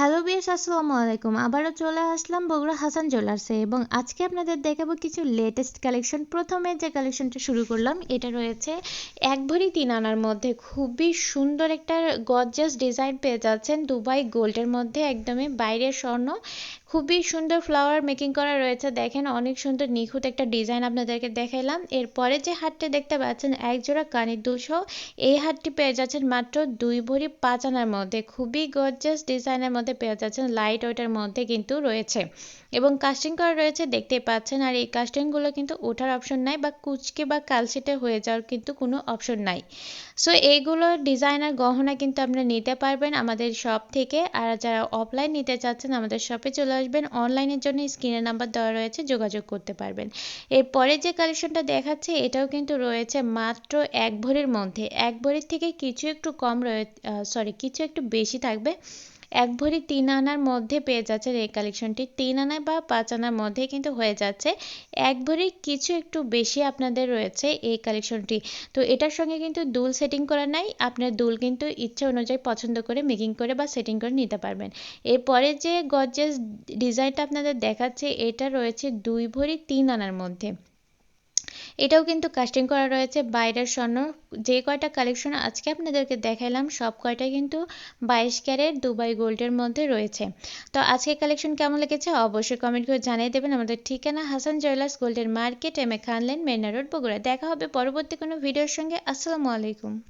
Hello BS আসসালামু আলাইকুম। আবারও চলে আসলাম বগুড়া হাসান জুয়েলার্সে এবং আজকে আপনাদের দেখাবো কিছু লেটেস্ট কালেকশন প্রথমে যে কালেকশনটা শুরু করলাম, এটা রয়েছে এক ভরি তিন আনার মধ্যে খুবই সুন্দর একটা গর্জাস ডিজাইন পেয়ে যাচ্ছেন দুবাই গোল্ডের মধ্যে, একদমই বাইরের স্বর্ণ। খুবই সুন্দর ফ্লাওয়ার মেকিং করা রয়েছে। দেখেন, অনেক সুন্দর নিখুঁত একটা ডিজাইন আপনাদেরকে দেখাইলাম। এরপরে যে হাটটি দেখতে পাচ্ছেন এক জোড়া কানের দুশো। এই হাটটি পেয়ে যাচ্ছেন মাত্র দুই ভরি পাঁচ আনার মধ্যে। খুবই গর্জাস ডিজাইনের মধ্যে পেয়ে যাচ্ছেন লাইট ওয়েটের মধ্যে কিন্তু রয়েছে। এবং কাস্টিং করা রয়েছে, দেখতেই পাচ্ছেন। আর এই কাস্টিংগুলো কিন্তু ওঠার অপশন নাই বা কুচকে বা কালসিটে হয়ে যাওয়ার কিন্তু কোনো অপশন নাই। সো এইগুলো ডিজাইনার গহনা কিন্তু আপনারা নিতে পারবেন আমাদের শপ থেকে। আর যারা অফলাইন নিতে চাচ্ছেন, আমাদের শপে চলে আসবেন অনলাইনের জন্য স্ক্রিনের নাম্বার দেওয়া রয়েছে, যোগাযোগ করতে পারবেন। এরপরে যে কালেকশনটা দেখাচ্ছে, এটাও কিন্তু রয়েছে মাত্র এক ভরির মধ্যে। এক ভরির থেকে কিছু একটু কম রয়ে সরি কিছু একটু বেশি থাকবে। এক ভরি তিন আনার মধ্যে পেয়ে যাচ্ছে এই কালেকশনটি তিন আনা বা পাঁচ আনার মধ্যে কিন্তু হয়ে যাচ্ছে। এক ভরি কিছু একটু বেশি আপনাদের রয়েছে এই কালেকশনটি তো এটার সঙ্গে কিন্তু দুল সেটিং করা নাই। আপনার দুল কিন্তু ইচ্ছে অনুযায়ী পছন্দ করে মেকিং করে বা সেটিং করে নিতে পারবেন। এরপরে যে গজেস ডিজাইনটা আপনাদের দেখাচ্ছে, এটা রয়েছে দুই ভরি তিন আনার মধ্যে। এটাও কিন্তু কাস্টিং করা রয়েছে বাইরের স্বর্ণ। যে কয়টা কালেকশন আজকে আপনাদেরকে দেখাইলাম, সব কয়টা কিন্তু বাইশ ক্যারেট দুবাই গোল্ডের মধ্যে রয়েছে। তো আজকে কালেকশন কেমন লেগেছে অবশ্যই কমেন্ট করে জানিয়ে দেবেন। আমাদের ঠিকানা হাসান জুয়েলার্স গোল্ডের মার্কেট এম এ খানলেন মেনা রোড বগুড়া। দেখা হবে পরবর্তী কোনো ভিডিওর সঙ্গে। আসসালামু আলাইকুম।